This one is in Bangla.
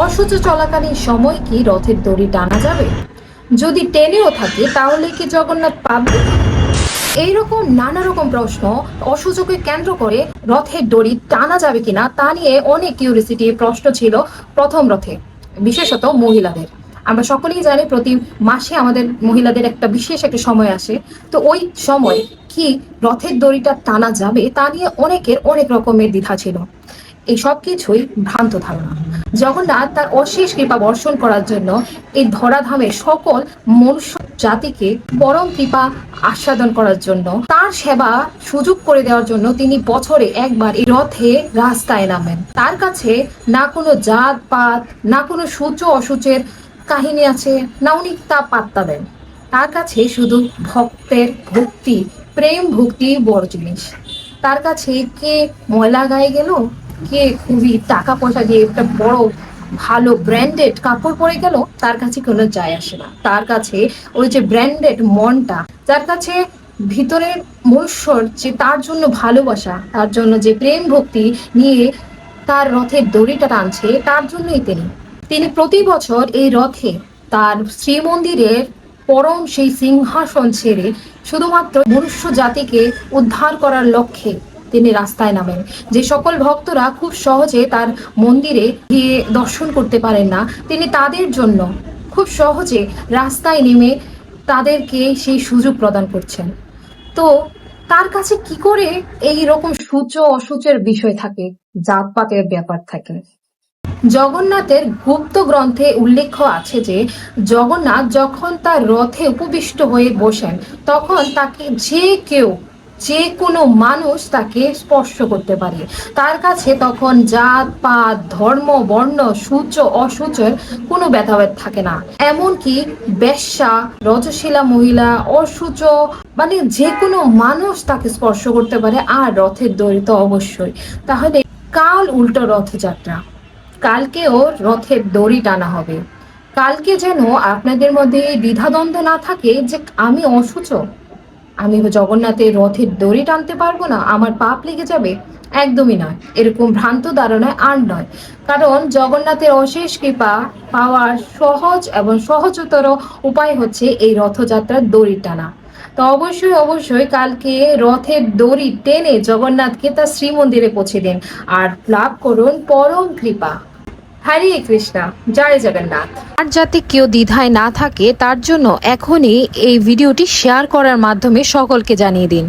অসহ্য চলাকালীন সময় কি রথের দড়ি টানা যাবে? যদি টেনেও থাকে, তাহলে কি জগন্নাথ পাবে? এইরকম নানা রকম প্রশ্ন অসুযোগকে কেন্দ্র করে রথের দড়ি টানা যাবে কিনা, তা নিয়ে অনেক কিউরিসিটি প্রশ্ন ছিল প্রথম রথে, বিশেষত মহিলাদের। আমরা সকলেই জানি প্রতি মাসে আমাদের মহিলাদের একটা বিশেষ একটা সময় আসে। তো ওই সময় কি রথের দড়িটা টানা যাবে, তা নিয়ে অনেকের অনেক রকমের দ্বিধা ছিল। এই সব কিছুই ভ্রান্ত ধারণা। জগন্নাথ তার অশেষ কৃপা বর্ষণ করার জন্য এই ধরাধামে সকল মনুষ্য জাতিকে পরম কৃপা আস্বাদন করার জন্য, তার সেবা সুযোগ করে দেওয়ার জন্য তিনি বছরে একবার এই রথে রাস্তায় নামেন। তার কাছে না কোনো জাত, পাত, না কোনো সূচ অসূচের কাহিনী আছে, না উনি তা পাত্তা দেন। তার কাছে শুধু ভক্তের ভক্তি, প্রেম ভক্তি বড় জিনিস। তার কাছে কে ময়লা গায়ে গেল? কে খুবই টাকা পয়সা দিয়ে একটা বড়, ভালো ব্র্যান্ডেড কাপড় পরে গেল, তার কাছে কোনো যায় আসে না। তার কাছে ওই যে ব্র্যান্ডেড মনটা, যার কাছে ভিতরের মনুষ্যর যে তার জন্য ভালোবাসা, তার জন্য যে প্রেম ভক্তি নিয়ে তার রথের দড়িটা টানছে, তার জন্যই তিনি। তিনি প্রতি বছর এই রথে তার শ্রীমন্দিরের পরম সেই সিংহাসন ছেড়ে শুধুমাত্র মনুষ্য জাতিকে উদ্ধার করার লক্ষ্যে তিনি রাস্তায় নামেন। যে সকল ভক্তরা খুব সহজে তার মন্দিরে গিয়ে দর্শন করতে পারেন না, তিনি তাদের জন্য খুব সহজে রাস্তায় নেমে তাদেরকে সেই সুযোগ প্রদান করছেন। তো তার কাছে কি করে এই রকম সূচ অসূচের বিষয় থাকে, জাতপাতের ব্যাপার থাকে? জগন্নাথের গুপ্ত গ্রন্থে উল্লেখ আছে যে, জগন্নাথ যখন তার রথে উপবিষ্ট হয়ে বসেন, তখন তাকে যে কেউ যে কোনো মানুষ তাকে স্পর্শ করতে পারে। তার কাছে তখন জাত, পাত, ধর্ম, বর্ণ সূচ অসূচের কোনো ভেদাভেদ থাকে না। এমনকি বেশ্যা, রজশীলা মহিলা, অসূচ মানে যে কোনো মানুষ তাকে স্পর্শ করতে পারে আর রথের দড়ি তো অবশ্যই। তাহলে কাল উল্টো রথযাত্রা। কালকেও রথের দড়ি টানা হবে। কালকে যেন আপনাদের মধ্যে দ্বিধাদ্বন্দ্ব না থাকে যে আমি অসুচ আমি জগন্নাথের রথের দড়ি টানতে পারব না, আমার পাপ লেগে যাবে একদমই নয়। এরকম ভ্রান্ত ধারণায় আর নয়। কারণ জগন্নাথের অশেষ কৃপা পাওয়ার সহজ এবং সহজতর উপায় হচ্ছে এই রথযাত্রার দড়ি টানা। তো অবশ্যই অবশ্যই কালকে রথের দড়ি টেনে জগন্নাথকে তার শ্রীমন্দিরে পৌঁছে দিন। আর লাভ করুন পরম কৃপা। হরে কৃষ্ণা, জয় জগন্নাথ। আর যাতে কেউ দ্বিধায় না থাকে, তার জন্য এখনই এই ভিডিওটি শেয়ার করার মাধ্যমে সকলকে জানিয়ে দিন।